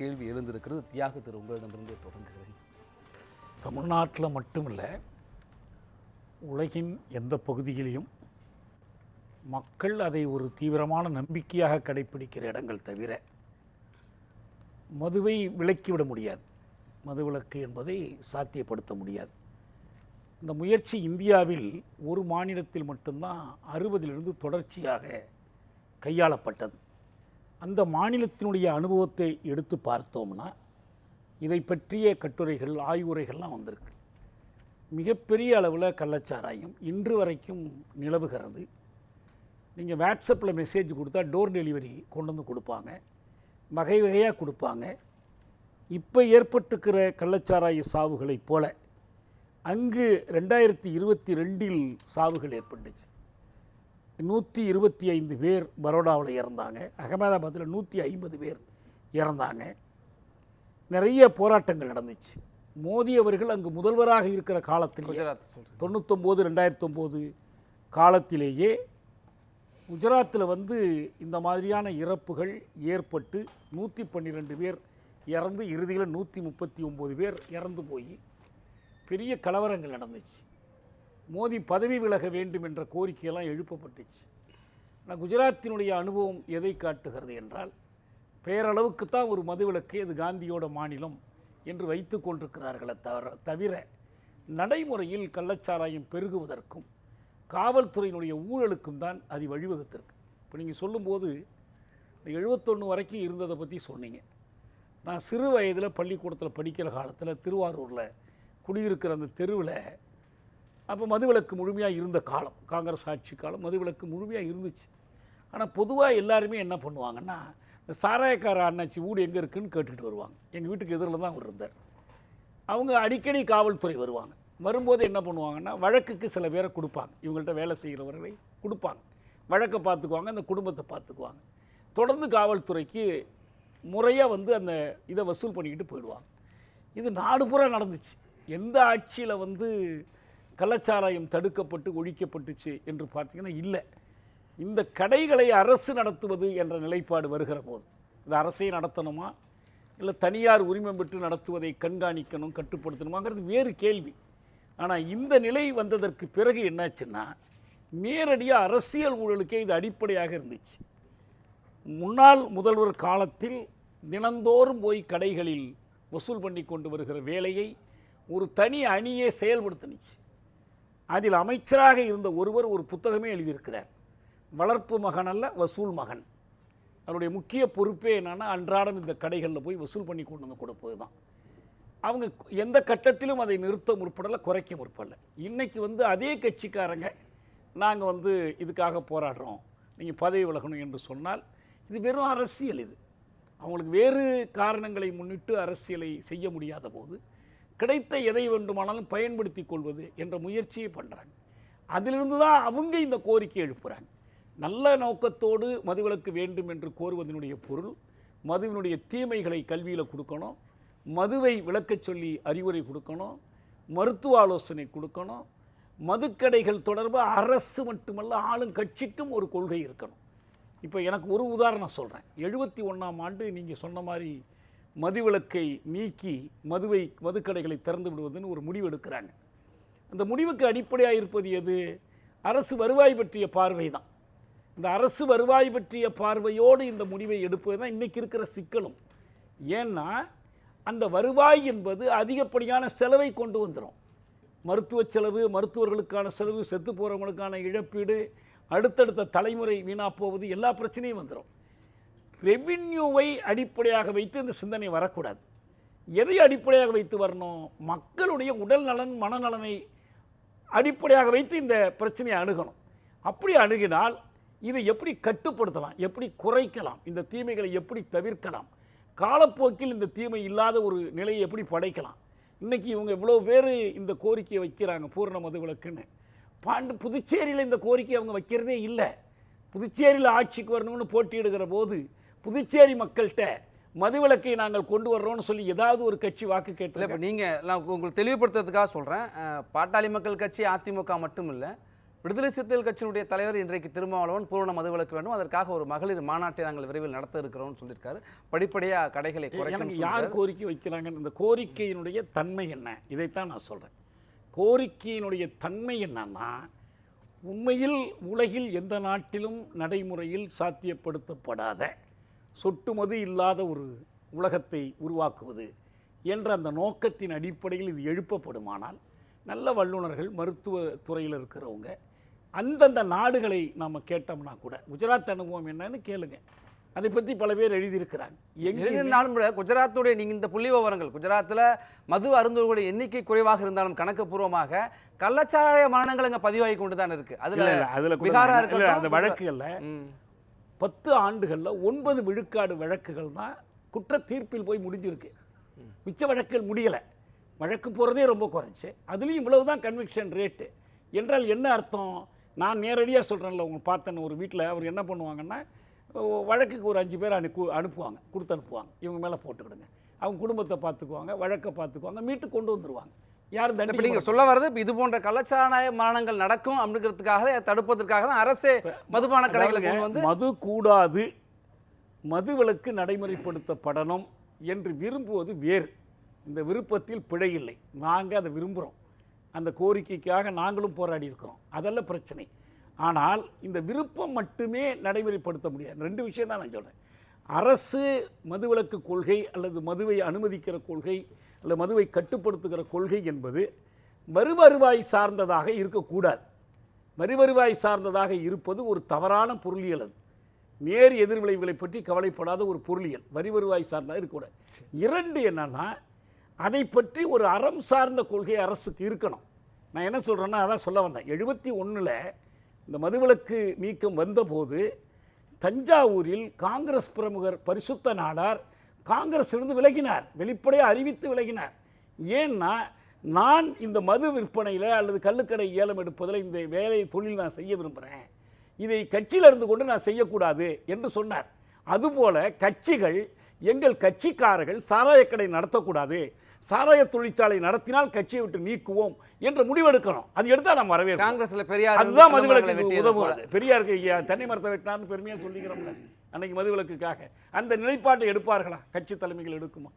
கேள்வி எழுந்திருக்கிறது. தியாக திரு உங்களிடமிருந்து தொடங்குகிறேன். தமிழ்நாட்டில் மட்டுமில்ல உலகின் எந்த பகுதியிலையும் மக்கள் அதை ஒரு தீவிரமான நம்பிக்கையாக கடைப்பிடிக்கிற இடங்கள் தவிர மதுவை விலக்கிவிட முடியாது. மதுவிலக்கு என்பதை சாத்தியப்படுத்த முடியாது. இந்த முயற்சி இந்தியாவில் ஒரு மாநிலத்தில் மட்டும்தான் அறுபதிலிருந்து தொடர்ச்சியாக கையாளப்பட்டது. அந்த மாநிலத்தினுடைய அனுபவத்தை எடுத்து பார்த்தோம்னா இதை பற்றிய கட்டுரைகள் ஆய்வுரைகள்லாம் வந்திருக்கு. மிகப்பெரிய அளவில் கள்ளச்சாராயம் இன்று வரைக்கும் நிலவுகிறது. நீங்கள் வாட்ஸ்அப்பில் மெசேஜ் கொடுத்தா டோர் டெலிவரி கொண்டு வந்து கொடுப்பாங்க. வகை வகையாக கொடுப்பாங்க. இப்போ ஏற்பட்டுக்கிற கள்ளச்சாராய சாவுகளைப் போல அங்கு ரெண்டாயிரத்தி இருபத்தி ரெண்டில் சாவுகள் ஏற்பட்டுச்சு. நூற்றி இருபத்தி ஐந்து பேர் பரோடாவில் இறந்தாங்க. அகமதாபாத்தில் நூற்றி ஐம்பது பேர் இறந்தாங்க. நிறைய போராட்டங்கள் நடந்துச்சு. மோடி அவர்கள் அங்கு முதல்வராக இருக்கிற காலத்தில் தொண்ணூத்தொம்போது ரெண்டாயிரத்தொம்போது காலத்திலேயே குஜராத்தில் வந்து இந்த மாதிரியான இறப்புகள் ஏற்பட்டு நூற்றி பன்னிரெண்டு பேர் இறந்து இறுதியில் நூற்றி முப்பத்தி ஒம்பது பேர் இறந்து போய் பெரிய கலவரங்கள் நடந்துச்சு. மோடி பதவி விலக வேண்டும் என்ற கோரிக்கையெல்லாம் எழுப்பப்பட்டுச்சு. ஆனால் குஜராத்தினுடைய அனுபவம் எதை காட்டுகிறது என்றால் பேரளவுக்கு தான் ஒரு மதுவிலக்கு அது காந்தியோட மாநிலம் என்று வைத்து கொண்டிருக்கிறார்களே தவிர தவிர நடைமுறையில் கள்ளச்சாராயம் பெருகுவதற்கும் காவல்துறையினுடைய ஊழலுக்கும் தான் அது வழிவகுத்திருக்கு. இப்போ நீங்கள் சொல்லும்போது எழுபத்தொன்று வரைக்கும் இருந்ததை பற்றி சொன்னீங்க. நான் சிறு வயதில் பள்ளிக்கூடத்தில் படிக்கிற காலத்தில் திருவாரூரில் குடியிருக்கிற அந்த தெருவில் அப்போ மதுவிலக்கு முழுமையாக இருந்த காலம் காங்கிரஸ் ஆட்சி காலம் மதுவிலக்கு முழுமையாக இருந்துச்சு. ஆனால் பொதுவாக எல்லாருமே என்ன பண்ணுவாங்கன்னா இந்த சாராயக்கார அண்ணாச்சி வீடு எங்கே இருக்குன்னு கேட்டுக்கிட்டு வருவாங்க. எங்கள் வீட்டுக்கு எதிரில் தான் அவர் இருந்தார். அவங்க அடிக்கடி காவல்துறை வருவாங்க. வரும்போது என்ன பண்ணுவாங்கன்னா வழக்குக்கு சில பேரை கொடுப்பாங்க. இவங்கள்ட்ட வேலை செய்கிறவர்களை கொடுப்பாங்க. வழக்கை பார்த்துக்குவாங்க அந்த குடும்பத்தை பார்த்துக்குவாங்க. தொடர்ந்து காவல்துறைக்கு முறையாக வந்து அந்த இதை வசூல் பண்ணிக்கிட்டு போயிடுவாங்க. இது நாடு பூரா நடந்துச்சு. எந்த ஆட்சியில் வந்து கள்ளச்சாராயம் தடுக்கப்பட்டு ஒழிக்கப்பட்டுச்சு என்று பார்த்தீங்கன்னா இல்லை. இந்த கடைகளை அரசு நடத்துவது என்ற நிலைப்பாடு வருகிற போது இது அரசே நடத்தணுமா? இல்லை தனியார் உரிமம் பெற்று நடத்துவதை கண்காணிக்கணும் கட்டுப்படுத்தணுமாங்கிறது வேறு கேள்வி. ஆனால் இந்த நிலை வந்ததற்கு பிறகு என்னாச்சுன்னா நேரடியாக அரசியல் ஊழலுக்கே இது அடிப்படையாக இருந்துச்சு. முன்னாள் முதல்வர் காலத்தில் தினந்தோறும் போய் கடைகளில் வசூல் பண்ணி கொண்டு வருகிற வேலையை ஒரு தனி அணியே செயல்படுத்தினுச்சு. அதில் அமைச்சராக இருந்த ஒருவர் ஒரு புத்தகமே எழுதியிருக்கிறார். வளர்ப்பு மகன் அல்ல வசூல் மகன். அவருடைய முக்கிய பொறுப்பே என்னென்னா அன்றாடம் இந்த கடைகளில் போய் வசூல் பண்ணி கொண்டு வந்து கொடுப்பது தான் அவங்க எந்த கட்டத்திலும் அதை நிறுத்த முற்படலை குறைக்க முற்படலை. இன்றைக்கி வந்து அதே கட்சிக்காரங்க நாங்கள் வந்து இதுக்காக போராடுறோம் நீங்கள் பதவி விலகணும் என்று சொன்னால் இது வெறும் அரசியல் இது. அவங்களுக்கு வேறு காரணங்களை முன்னிட்டு அரசியலை செய்ய முடியாத போது கிடைத்த எதை வேண்டுமானாலும் பயன்படுத்தி கொள்வது என்ற முயற்சியை பண்ணுறாங்க அதிலிருந்து தான் அவங்க இந்த கோரிக்கை எழுப்புகிறாங்க நல்ல நோக்கத்தோடு மதுவிலக்கு வேண்டும் என்று கோருவதனுடைய பொருள் மதுவினுடைய தீமைகளை கல்வியில் கொடுக்கணும் மதுவை விளக்கச் சொல்லி அறிவுரை கொடுக்கணும் மருத்துவ ஆலோசனை கொடுக்கணும் மதுக்கடைகள் தொடர்பாக அரசு மட்டுமல்ல ஆளும் கட்சிக்கும் ஒரு கொள்கை இருக்கணும். இப்போ எனக்கு ஒரு உதாரணம் சொல்கிறேன் எழுபத்தி ஒன்றாம் ஆண்டு நீங்கள் சொன்ன மாதிரி மதுவிலக்கை நீக்கி மதுவை மதுக்கடைகளை திறந்து விடுவதுன்னு ஒரு முடிவு எடுக்கிறாங்க. அந்த முடிவுக்கு அடிப்படையாக இருப்பது எது? அரசு வருவாய் பற்றிய பார்வை தான். இந்த அரசு வருவாய் பற்றிய பார்வையோடு இந்த முடிவை எடுப்பது தான் இன்றைக்கி இருக்கிற சிக்கலும். ஏன்னா அந்த வருவாய் என்பது அதிகப்படியான செலவை கொண்டு வந்துடும் மருத்துவ செலவு மருத்துவர்களுக்கான செலவு செத்து போகிறவங்களுக்கான இழப்பீடு அடுத்தடுத்த தலைமுறை வீணாக போவது எல்லா பிரச்சனையும் வந்துடும் ரெவின்யூவை அடிப்படையாக வைத்து இந்த சிந்தனை வரக்கூடாது. எதை அடிப்படையாக வைத்து வரணும்? மக்களுடைய உடல் நலன் மனநலனை அடிப்படையாக வைத்து இந்த பிரச்சனையை அணுகணும். அப்படி அணுகினால் இதை எப்படி கட்டுப்படுத்தலாம்? எப்படி குறைக்கலாம்? இந்த தீமைகளை எப்படி தவிர்க்கலாம்? காலப்போக்கில் இந்த தீமை இல்லாத ஒரு நிலையை எப்படி படைக்கலாம்? இன்றைக்கி இவங்க இவ்வளோ பேர் இந்த கோரிக்கையை வைக்கிறாங்க பூரண மதுவிலக்குன்னு பாண்டு புதுச்சேரியில் இந்த கோரிக்கை அவங்க வைக்கிறதே இல்லை. புதுச்சேரியில் ஆட்சிக்கு வரணும்னு போட்டியிடுகிற போது புதுச்சேரி மக்கள்கிட்ட மதுவிலக்கை நாங்கள் கொண்டு வர்றோம்னு சொல்லி ஏதாவது ஒரு கட்சி வாக்கு கேட்டு இப்போ நீங்கள் நான் உங்களுக்கு தெளிவுபடுத்துறதுக்காக சொல்கிறேன் பாட்டாளி மக்கள் கட்சி அதிமுக மட்டும் இல்லை விடுதலை சிறுத்தைகள் கட்சியினுடைய தலைவர் இன்றைக்கு திருமாவளவன் பூரண மதுவிலக்கு வேண்டும். அதற்காக ஒரு மகளிர் மாநாட்டை நாங்கள் விரைவில் நடத்த இருக்கிறோம்னு சொல்லியிருக்காரு. படிப்படியா கடைகளை எனக்கு யார். கோரிக்கை வைக்கிறாங்கன்னு இந்த கோரிக்கையினுடைய தன்மை என்ன? இதைத்தான் நான் சொல்கிறேன் கோரிக்கையினுடைய தன்மை என்னன்னா உண்மையில் உலகில் எந்த நாட்டிலும் நடைமுறையில் சாத்தியப்படுத்தப்படாத சொட்டு மது இல்லாத ஒரு உலகத்தை உருவாக்குவது என்ற அந்த நோக்கத்தின் அடிப்படையில் இது எழுப்பப்படுமானால் நல்ல வல்லுநர்கள் மருத்துவ துறையில் இருக்கிறவங்க அந்தந்த நாடுகளை நாம் கேட்டோம்னா கூட குஜராத் அனுபவம் என்னன்னு கேளுங்க. அதை பற்றி பல பேர் எழுதியிருக்கிறாங்க. எங்கே எழுதியிருந்தாலும் கூட குஜராத்துடைய நீங்க இந்த புள்ளி விவரங்கள் குஜராத்தில் மது அருந்துவர்களுடைய எண்ணிக்கை குறைவாக இருந்தாலும் கணக்கு பூர்வமாக கள்ளச்சாராய மரணங்கள் இங்க பதிவாகி கொண்டு தான் இருக்கு இல்ல, அதுல அதுல கூட பீகாரா நான் இருக்கட்டும், இல்ல, அந்த வழக்குகள்ல. பத்து ஆண்டுகளில் ஒன்பது விழுக்காடு வழக்குகள் தான் குற்ற தீர்ப்பில் போய் முடிஞ்சிருக்கு. மிச்ச வழக்குகள் முடியலை. வழக்கு போகிறதே ரொம்ப குறைஞ்சி. அதுலேயும் இவ்வளவு தான் கன்விக்ஷன் ரேட்டு என்றால் என்ன அர்த்தம்? நான் நேரடியாக சொல்கிறேன்ல உங்களை பார்த்தேன் ஒரு வீட்டில் அவர் என்ன பண்ணுவாங்கன்னா வழக்குக்கு ஒரு அஞ்சு பேர் அனுப்பு அனுப்புவாங்க கொடுத்து அனுப்புவாங்க இவங்க மேலே போட்டுக்கிடுங்க. அவங்க குடும்பத்தை பார்த்துக்குவாங்க வழக்கை பார்த்துக்குவாங்க மீட்டு கொண்டு வந்துருவாங்க. யாரும் இப்ப தண்டிக்க நீங்க சொல்ல வர்றது இது போன்ற கள்ளச்சாராய மரணங்கள் நடக்கும் அப்படிங்கிறதுக்காக தடுப்பதற்காக தான் அரசே மதுபான கடைகளை அதாவதுங்க, கொண்டு வந்து மது கூடாது மதுவிலக்கு நடைமுறைப்படுத்தப்படணும் என்று விரும்புவது வேறு. இந்த விருப்பத்தில் பிழை இல்லை. நாங்கள் அதை விரும்புகிறோம் அந்த கோரிக்கைக்காக நாங்களும் போராடி இருக்கிறோம். அதெல்லாம் பிரச்சனை. ஆனால் இந்த விருப்பம் மட்டுமே நடைமுறைப்படுத்த முடியாது. ரெண்டு விஷயம் தான் நான் சொல்கிறேன் அரசு மதுவிலக்கு கொள்கை அல்லது மதுவை அனுமதிக்கிற கொள்கை அல்லது மதுவை கட்டுப்படுத்துகிற கொள்கை என்பது மறுவருவாய் சார்ந்ததாக இருக்கக்கூடாது. மறுவருவாய் சார்ந்ததாக இருப்பது ஒரு தவறான பொருளியல் அது. நேர் எதிர்விளைவுகளை பற்றி கவலைப்படாத ஒரு பொருளியல். வரி வருவாய் சார்ந்ததாக இருக்கக்கூடாது. இரண்டு என்னன்னா அதை பற்றி ஒரு அறம் சார்ந்த கொள்கை அரசுக்கு இருக்கணும். நான் என்ன சொல்கிறேன்னா அதான் சொல்ல வந்தேன். எழுபத்தி ஒன்றில் இந்த மதுவிலக்கு நீக்கம் வந்தபோது தஞ்சாவூரில் காங்கிரஸ் பிரமுகர் பரிசுத்த நாடார் காங்கிரஸிலிருந்து விலகினார். வெளிப்படையாக அறிவித்து விலகினார். ஏன்னா நான் இந்த மது விற்பனையில் அல்லது கள்ளுக்கடை ஏலம் எடுப்பதில் இந்த வேலையை தொழில் நான் செய்ய விரும்புகிறேன் இதை கட்சியில் இருந்து கொண்டு நான் செய்யக்கூடாது என்று சொன்னார். அதுபோல கட்சிகள் எங்கள் கட்சிக்காரர்கள் சாராயக்கடை நடத்தக்கூடாது. சாராய தொழிற்சாலை நடத்தினால் கட்சியை விட்டு நீக்குவோம் என்ற முடிவெடுக்கணும். அது எடுத்தா நம்ம வரவேற்கிறோம் காங்கிரஸ்ல பெரியார் அதுதான் மதுவிலக்கு. அது. பெரியாருக்கு தென்னை மரத்தை வெட்டினார்னு பெருமையா சொல்லிக்கிறோம்ல. அன்னைக்கு மதுவிலக்குக்காக. அந்த நிலைப்பாட்டை எடுப்பார்களா? கட்சி தலைமைகள் எடுக்குமா?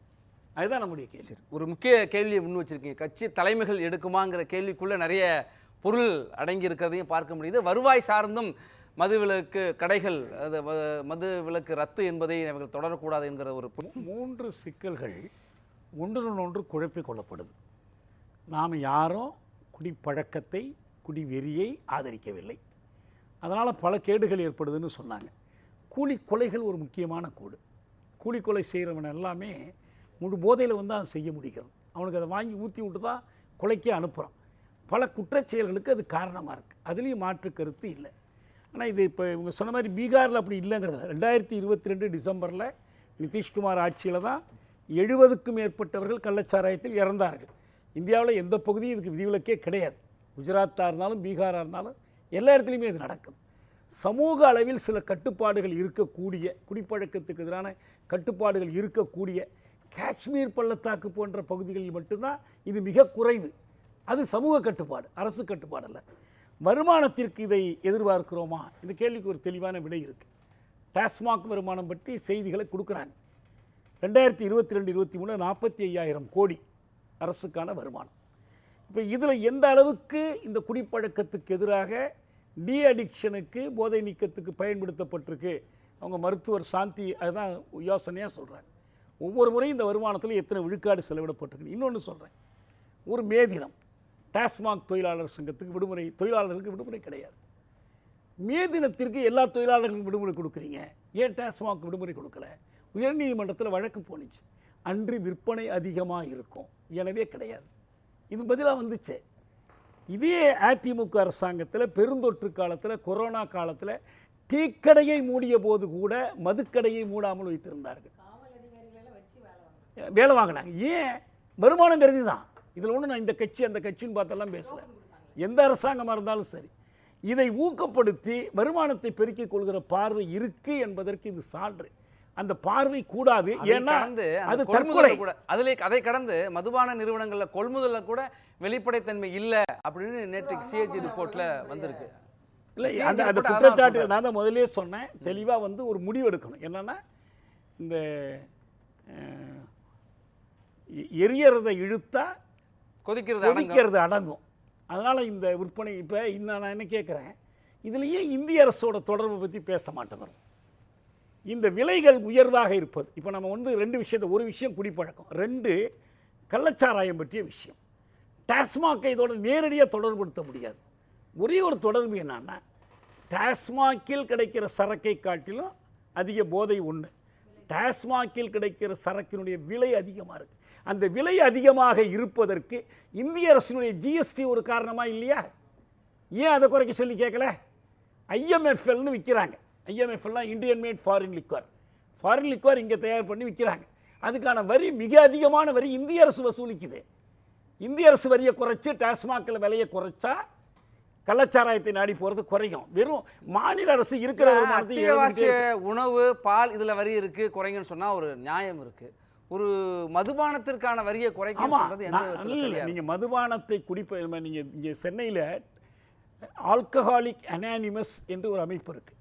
அதுதான் நம்முடைய கேள்வி. ஒரு முக்கிய கேள்வியை முன் வச்சிருக்கீங்க. கட்சி தலைமைகள் எடுக்குமாங்கிற கேள்விக்குள்ள நிறைய பொருள் அடங்கி இருக்கிறதையும் பார்க்க முடியுது. வருவாய் சார்ந்தும் மதுவிலக்கு கடைகள் அது மது விலக்கு ரத்து என்பதை அவர்கள் தொடரக்கூடாது என்கிற ஒரு மூன்று சிக்கல்கள் ஒன்றுடன் ஒன்று குழப்பிக் கொள்ளப்படுது. நாம் யாரும் குடிப்பழக்கத்தை குடிவெறியை ஆதரிக்கவில்லை. அதனால் பல கேடுகள் ஏற்படுதுன்னு சொன்னாங்க. கூலி கொலைகள் ஒரு முக்கியமான கூடு. கூலி கொலை செய்கிறவன் எல்லாமே முழு போதையில் வந்து அதை செய்ய முடிகிறது. அவனுக்கு அதை வாங்கி ஊற்றி விட்டு தான் கொலைக்கே அனுப்புகிறான் பல குற்றச் செயல்களுக்கு அது காரணமாக இருக்குது அதுலேயும் மாற்று கருத்து இல்லை. ஆனால் இது இப்போ இவங்க சொன்ன மாதிரி பீகாரில் அப்படி இல்லைங்கிறது ரெண்டாயிரத்தி இருபத்தி ரெண்டு டிசம்பரில் நிதிஷ்குமார் ஆட்சியில் தான் எழுபதுக்கும் மேற்பட்டவர்கள் கள்ளச்சாராயத்தில் இறந்தார்கள். இந்தியாவில் எந்த பகுதியும் இதுக்கு விதிவிலக்கே கிடையாது. குஜராத்தாக இருந்தாலும் பீகாராக இருந்தாலும் எல்லா இடத்துலையுமே இது நடக்குது. சமூக அளவில் சில கட்டுப்பாடுகள் இருக்கக்கூடிய குடிப்பழக்கத்துக்கு எதிரான கட்டுப்பாடுகள் இருக்கக்கூடிய காஷ்மீர் பள்ளத்தாக்கு போன்ற பகுதிகளில் மட்டும்தான் இது மிக குறைவு. அது சமூக கட்டுப்பாடு அரசு கட்டுப்பாடு அல்ல. வருமானத்திற்கு இதை எதிர்பார்க்கிறோமா? இந்த கேள்விக்கு ஒரு தெளிவான விடை இருக்குது டாஸ்மாக் வருமானம் பற்றி செய்திகளை கொடுக்குறாங்க ரெண்டாயிரத்தி இருபத்தி ரெண்டு இருபத்தி மூணு நாற்பத்தி ஐயாயிரம் கோடி அரசுக்கான வருமானம். இப்போ இதில் எந்த அளவுக்கு இந்த குடிப்பழக்கத்துக்கு எதிராக டி அடிக்ஷனுக்கு போதை நீக்கத்துக்கு பயன்படுத்தப்பட்டிருக்கு. அவங்க மருத்துவர் சாந்தி அதுதான் யோசனையாக சொல்கிறாங்க ஒவ்வொரு முறையும் இந்த வருமானத்தில் எத்தனை விழுக்காடு செலவிடப்பட்டிருக்கு. இன்னொன்று சொல்கிறேன் ஒரு மே தினம் டாஸ்மாக் தொழிலாளர் சங்கத்துக்கு விடுமுறை தொழிலாளர்களுக்கு விடுமுறை கிடையாது. மே தினத்திற்கு எல்லா தொழிலாளர்களுக்கும் விடுமுறை கொடுக்குறீங்க. ஏன் டாஸ்மாக் விடுமுறை கொடுக்கல? உயர்நீதிமன்றத்தில் வழக்கு போணுச்சு அன்று விற்பனை அதிகமாக இருக்கும். எனவே கிடையாது. இது பதிலாக வந்துச்சு. இதே அதிமுக அரசாங்கத்தில் பெருந்தொற்று காலத்தில் கொரோனா காலத்தில் டீக்கடையை மூடிய போது கூட மதுக்கடையை மூடாமல் வைத்திருந்தார்கள். வேலை வாங்கினாங்க. ஏன்? வருமானம் கருதி தான் இதில் ஒன்று நான் இந்த கட்சி அந்த கட்சின்னு பார்த்தெல்லாம் பேசல. எந்த அரசாங்கமாக இருந்தாலும் சரி. இதை ஊக்கப்படுத்தி வருமானத்தை பெருக்கிக் கொள்கிற பார்வை இருக்குது என்பதற்கு இது சான்று. அந்த பார்வை கூடாது. ஏன்னா அது தற்கொலை. கூட அதிலே அதை கடந்து மதுபான நிறுவனங்கள்ல கொள்முதல்ல கூட வெளிப்படைத்தன்மை இல்ல அப்படின்னு நேற்று சிஏஜி ரிப்போர்ட்ல வந்திருக்கு. இல்லை அந்த அந்த குற்றச்சாட்டு. நான் தான் முதல்லயே சொன்னேன். தெளிவாக வந்து ஒரு முடிவு எடுக்கணும். என்னன்னா இந்த எரியறதை இழுத்தா கொதிக்கிறது கொதிக்கிறது அடங்கும். அதனால் இந்த விற்பனை இப்போ இன்னும் நான் என்ன கேட்குறேன் இதுலேயே இந்திய அரசோட தொடர்பை பற்றி பேச மாட்டேங்கிறோம் இந்த விலைகள் உயர்வாக இருப்பது. இப்போ நம்ம வந்து ரெண்டு விஷயத்தை ஒரு விஷயம் குடிப்பழக்கம். ரெண்டு கள்ளச்சாராயம் பற்றிய விஷயம். டாஸ்மாக்கை இதோட நேரடியாக தொடர்புபடுத்த முடியாது. ஒரே ஒரு தொடர்பு என்னன்னா டாஸ்மாக்கில் கிடைக்கிற சரக்கை காட்டிலும் அதிக போதை ஒன்று டாஸ்மாக்கில் கிடைக்கிற சரக்கினுடைய விலை அதிகமாக இருக்குது அந்த விலை அதிகமாக இருப்பதற்கு இந்திய அரசினுடைய ஜிஎஸ்டி ஒரு காரணமாக இல்லையா? ஏன் அதை குறைக்க சொல்லி கேட்கல? ஐஎம்எஃப்எல்னு விற்கிறாங்க ஐஎம்எஃப்எல்லாம் Indian made foreign liquor foreign liquor இங்கே தயார் பண்ணி விற்கிறாங்க அதுக்கான வரி மிக அதிகமான வரி இந்திய அரசு வசூலிக்குது. இந்திய அரசு வரியை குறைச்சு டாஸ்மாகில் விலையை குறைச்சா கள்ளச்சாராயத்தை நாடி போகிறது குறையும். வெறும் மாநில அரசு இருக்கிற அத்தியாவசிய உணவு பால் இதுல வரி இருக்கு குறைங்கன்னு சொன்னா ஒரு நியாயம் இருக்கு. ஒரு மதுபானத்திற்கான வரியை குறைக்க ஆமா. சொல்றது எந்த நான் விதத்துல இல்ல, சரியா நீங்க மதுபானத்தை குடிப்ப நீங்க இங்க சென்னையில ஆல்கஹாலிக் அனானிமஸ் என்று ஒரு அமைப்பு இருக்கு.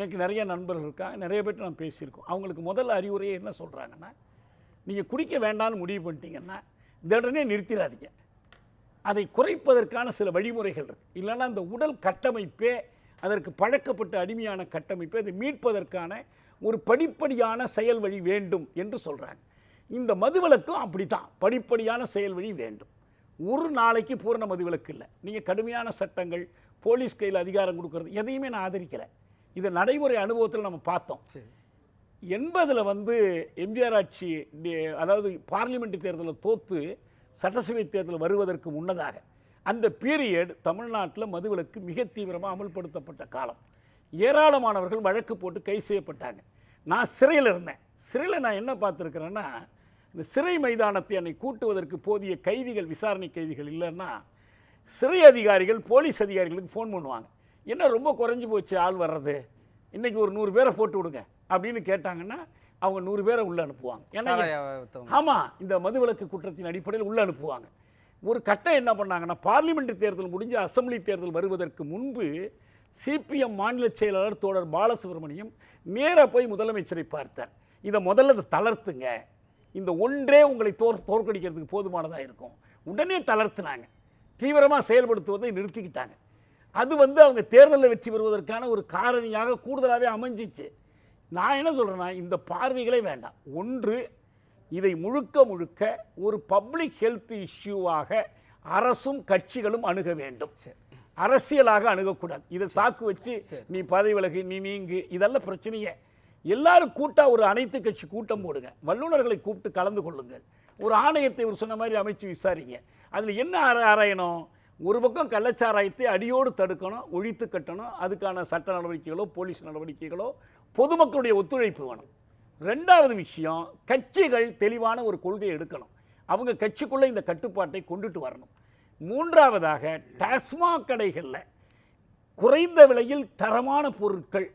எனக்கு நிறைய நண்பர்கள் இருக்காங்க நிறைய பேர் நான் பேசியிருக்கோம். அவங்களுக்கு முதல் அறிவுரையை என்ன சொல்கிறாங்கன்னா நீங்கள் குடிக்க வேண்டாம்னு முடிவு பண்ணிட்டீங்கன்னா உடனே நிறுத்திடாதீங்க. அதை குறைப்பதற்கான சில வழிமுறைகள் இருக்குது இல்லைன்னா அந்த உடல் கட்டமைப்பே அதற்கு பழக்கப்பட்ட அடிமையான கட்டமைப்பை அதை மீட்பதற்கான ஒரு படிப்படியான செயல் வழி வேண்டும் என்று சொல்கிறாங்க இந்த மதுவிலக்கும் அப்படித்தான். படிப்படியான செயல் வழி வேண்டும். ஒரு நாளைக்கு பூரண மதுவிலக்கு இல்லை. நீங்கள் கடுமையான சட்டங்கள் போலீஸ் கையில் அதிகாரம் கொடுக்கறது எதையுமே நான் ஆதரிக்கலை. இதை நடைமுறை அனுபவத்தில் நம்ம பார்த்தோம். எண்பதில் வந்து எம்ஜிஆர் ஆட்சி அதாவது பார்லிமெண்ட் தேர்தலில் தோத்து சட்டசபை தேர்தல் வருவதற்கு முன்னதாக அந்த பீரியட் தமிழ்நாட்டில் மதுவிலக்கு மிக தீவிரமாக அமல்படுத்தப்பட்ட காலம். ஏராளமானவர்கள் வழக்கு போட்டு கை செய்யப்பட்டாங்க. நான் சிறையில் இருந்தேன். சிறையில் நான் என்ன பார்த்துருக்கிறேன்னா இந்த சிறை மைதானத்தை என்னை கூட்டுவதற்கு போதிய கைதிகள் விசாரணை கைதிகள் இல்லைன்னா சிறை அதிகாரிகள் போலீஸ் அதிகாரிகளுக்கு ஃபோன் பண்ணுவாங்க. என்ன ரொம்ப குறைஞ்சு போச்சு ஆள் வர்றது? இன்னைக்கு ஒரு நூறு பேரை போட்டு விடுங்க. அப்படின்னு கேட்டாங்கன்னா அவங்க நூறு பேரை உள்ள அனுப்புவாங்க. ஏன்னா. ஆமாம் இந்த மதுவிலக்கு குற்றத்தின் அடிப்படையில் உள்ள அனுப்புவாங்க. ஒரு கட்டம் என்ன பண்ணாங்கன்னா பார்லிமெண்ட் தேர்தல் முடிஞ்சு அசெம்பிளி தேர்தல் வருவதற்கு முன்பு சிபிஎம் மாநில செயலாளர் தோழர் பாலசுப்ரமணியம் நேராக போய் முதலமைச்சரை பார்த்தார். இதை முதல்ல தளர்த்துங்க. இந்த ஒன்றே உங்களை தோற் தோற்கடிக்கிறதுக்கு போதுமானதாக இருக்கும். உடனே தளர்த்துனாங்க. தீவிரமாக செயல்படுத்துவதை நிறுத்திக்கிட்டாங்க. அது வந்து அவங்க தேர்தலில் வெற்றி பெறுவதற்கான ஒரு காரணியாக கூடுதலாகவே அமைஞ்சிச்சு. நான் என்ன சொல்கிறேன்னா இந்த பார்வைகளே வேண்டாம். ஒன்று இதை முழுக்க முழுக்க ஒரு பப்ளிக் ஹெல்த் இஷ்யூவாக அரசும் கட்சிகளும் அணுக வேண்டும். சரி. அரசியலாக அணுகக்கூடாது. இதை சாக்கு வச்சு. நீ பதவி விலகு நீ நீங்கு இதெல்லாம் பிரச்சனையே. எல்லாரும் கூட்டா ஒரு அனைத்து கட்சி கூட்டம் போடுங்க. வல்லுநர்களை கூப்பிட்டு கலந்து கொள்ளுங்கள். ஒரு ஆணையத்தை ஒரு சொன்ன மாதிரி அமைச்சு விசாரிங்க. அதில் என்ன ஆர- ஆராயணும்? ஒரு பக்கம் கள்ளச்சாராயத்தை அடியோடு தடுக்கணும் ஒழித்து கட்டணும் அதுக்கான சட்ட நடவடிக்கைகளோ போலீஸ் நடவடிக்கைகளோ பொதுமக்களுடைய ஒத்துழைப்பு வேணும். ரெண்டாவது விஷயம் கட்சிகள் தெளிவான ஒரு கொள்கையை எடுக்கணும். அவங்க கட்சிக்குள்ளே இந்த கட்டுப்பாட்டை கொண்டுட்டு வரணும். மூன்றாவதாக டாஸ்மாக் கடைகளில் குறைந்த விலையில் தரமான பொருட்கள்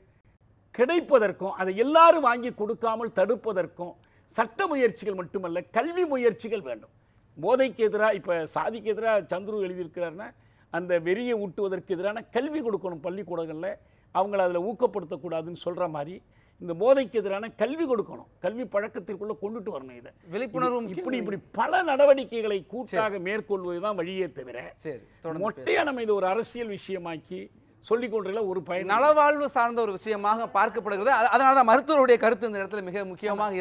கிடைப்பதற்கும் அதை எல்லாரும் வாங்கி கொடுக்காமல் தடுப்பதற்கும் சட்ட முயற்சிகள் மட்டுமல்ல கல்வி முயற்சிகள் வேண்டும். போதைக்கு எதிராக இப்போ சாதிக்கு எதிராக சந்துரு எழுதியிருக்கிறாருன்னா அந்த வெறியை ஊட்டுவதற்கு எதிரான கல்வி கொடுக்கணும் பள்ளிக்கூடங்களில் அவங்கள அதில் ஊக்கப்படுத்தக்கூடாதுன்னு சொல்கிற மாதிரி இந்த போதைக்கு எதிரான கல்வி கொடுக்கணும் கல்வி பழக்கத்திற்குள்ளே கொண்டுட்டு வரணும் இதை விழிப்புணர்வு இது- முக்கியம். இப்படி இப்படி பல நடவடிக்கைகளை கூட்டாக மேற்கொள்வது தான் வழியே தவிர சரி தொடர்ந்து மொட்டையா நம்ம இது ஒரு அரசியல் விஷயமாக்கி சொல்லிக் கொண்டதில் ஒரு பயன். நலவாழ்வு சார்ந்த ஒரு விஷயமாக பார்க்கப்படுகிறது அதனால தான் மருத்துவருடைய கருத்து இந்த இடத்துல மிக முக்கியமாக.